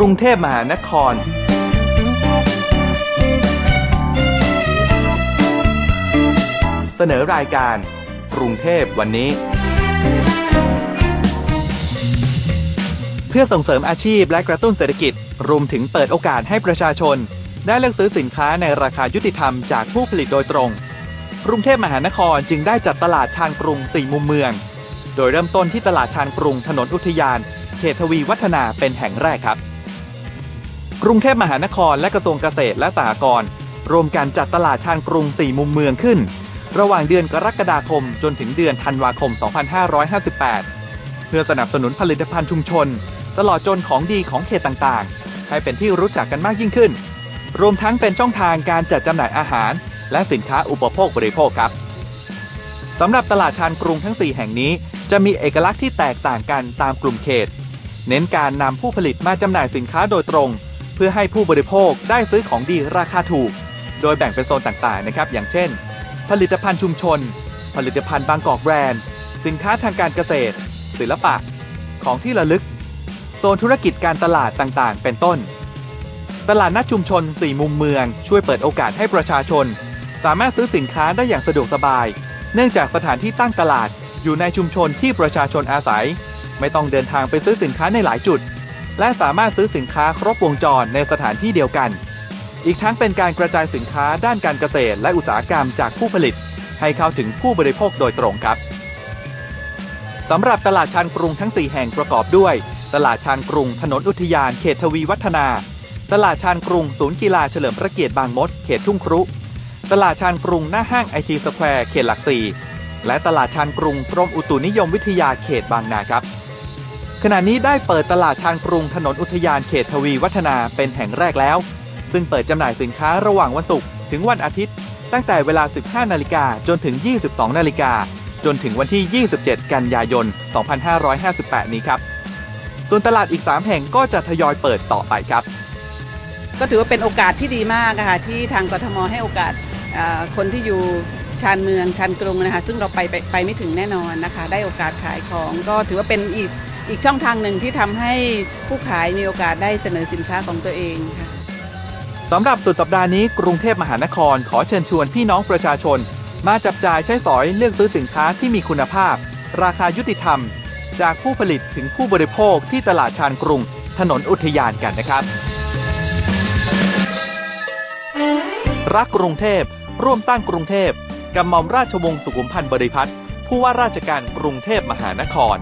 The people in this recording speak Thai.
รุงเทพมหานครเสนอรายการกรุงเทพวันนี้ เพื่อส่งเสริมอาชีพและกระตุ้นเศรษฐกิจ รวมถึงเปิดโอกาสให้ประชาชน ได้เลือกซื้อสินค้าในราคายุติธรรมจากผู้ผลิตโดยตรง กรุงเทพมหานครจึงได้จัดตลาดชานกรุง 4 มุมเมือง โดยเริ่มต้นที่ตลาดชานกรุงถนนอุทยาน เขตทวีวัฒนาเป็นแห่งแรกครับ กรุงเทพมหานครและกระทรวงเกษตรและสหกรณ์รวมกันจัดตลาดชานกรุง 4 มุมเมืองขึ้น ระหว่างเดือนกรกฎาคมจนถึงเดือนธันวาคม 2558 เพื่อสนับสนุนผลิตภัณฑ์ชุมชน ตลอดจนของดีของเขตต่างๆ ให้เป็นที่รู้จักกันมากยิ่งขึ้น รวมทั้งเป็นช่องทางการจัดจำหน่ายอาหาร และสินค้าอุปโภคบริโภคครับสำหรับตลาดชานกรุงทั้ง 4 แห่งนี้ จะมีเอกลักษณ์ที่แตกต่างกันตามกลุ่มเขต เน้นการนำผู้ผลิตมาจำหน่ายสินค้าโดยตรง พื่อให้ผู้บริโภคได้ซื้อของดีราคาถูก โดยแบ่งเป็นโซนต่างๆนะครับ อย่างเช่น ผลิตภัณฑ์ชุมชน ผลิตภัณฑ์บางกอกแบรนด์ สินค้าทางการเกษตร ศิลปะ ของที่ระลึก โซนธุรกิจการตลาดต่างๆ เป็นต้น ตลาดนัดชุมชน 4 มุมเมือง ช่วยเปิดโอกาสให้ประชาชน สามารถซื้อสินค้าได้อย่างสะดวกสบาย เนื่องจากสถานที่ตั้งตลาดอยู่ในชุมชนที่ประชาชนอาศัย ไม่ต้องเดินทางไปซื้อสินค้าในหลายจุด และสามารถซื้อสินค้าครบวงจรในสถานที่เดียวกัน อีกทั้งเป็นการกระจายสินค้าด้านการเกษตร และอุตสาหกรรมจากผู้ผลิต ให้เข้าถึงผู้บริโภคโดยตรงครับสำหรับตลาดชานกรุงทั้ง 4 แห่งประกอบด้วย ตลาดชานกรุงถนนอุทยานเขตทวีวัฒนา ตลาดชานกรุงศูนย์กีฬาเฉลิมพระเกียรติบางมดเขตทุ่งครุ ตลาดชานกรุงหน้าห้างไอทีสแควร์เขตหลักสี่และตลาดชานกรุงกรมอุตุนิยมวิทยาเขตบางนาครับ ขณะนี้ได้เปิดตลาดชานกรุงถนนอุทยานเขตทวีวัฒนาเป็นแห่งแรกแล้ว ซึ่งเปิดจำหน่ายสินค้าระหว่างวันศุกร์ถึงวันอาทิตย์ ตั้งแต่เวลา 15 นาฬิกาจนถึง 22 นาฬิกา จนถึงวันที่ 27 กันยายน 2558 นี้ครับ ส่วนตลาดอีก 3 แห่งก็จะทยอยเปิดต่อไปครับ ก็ถือว่าเป็นโอกาสที่ดีมากนะคะที่ทางกทมให้โอกาสคนที่อยู่ชานเมืองชานกรุงนะคะซึ่งเราไปไปไปไม่ถึงแน่นอนนะคะ ได้โอกาสขายของก็ถือว่าเป็นอีก อีกช่องทางหนึ่งที่ทำให้ผู้ขายมีโอกาสได้เสนอสินค้าของตัวเองค่ะสำหรับสุดสัปดาห์นี้กรุงเทพมหานครขอเชิญชวนพี่น้องประชาชน มาจับจ่ายใช้สอยเลือกซื้อสินค้าที่มีคุณภาพ ราคายุติธรรม จากผู้ผลิตถึงผู้บริโภคที่ตลาดชานกรุง ถนนอุทยานกันนะครับ รักกรุงเทพ ร่วมสร้างกรุงเทพกับหม่อมราชวงศ์สุขุมพันธ์บริพัตรผู้ว่าราชการกรุงเทพมหานคร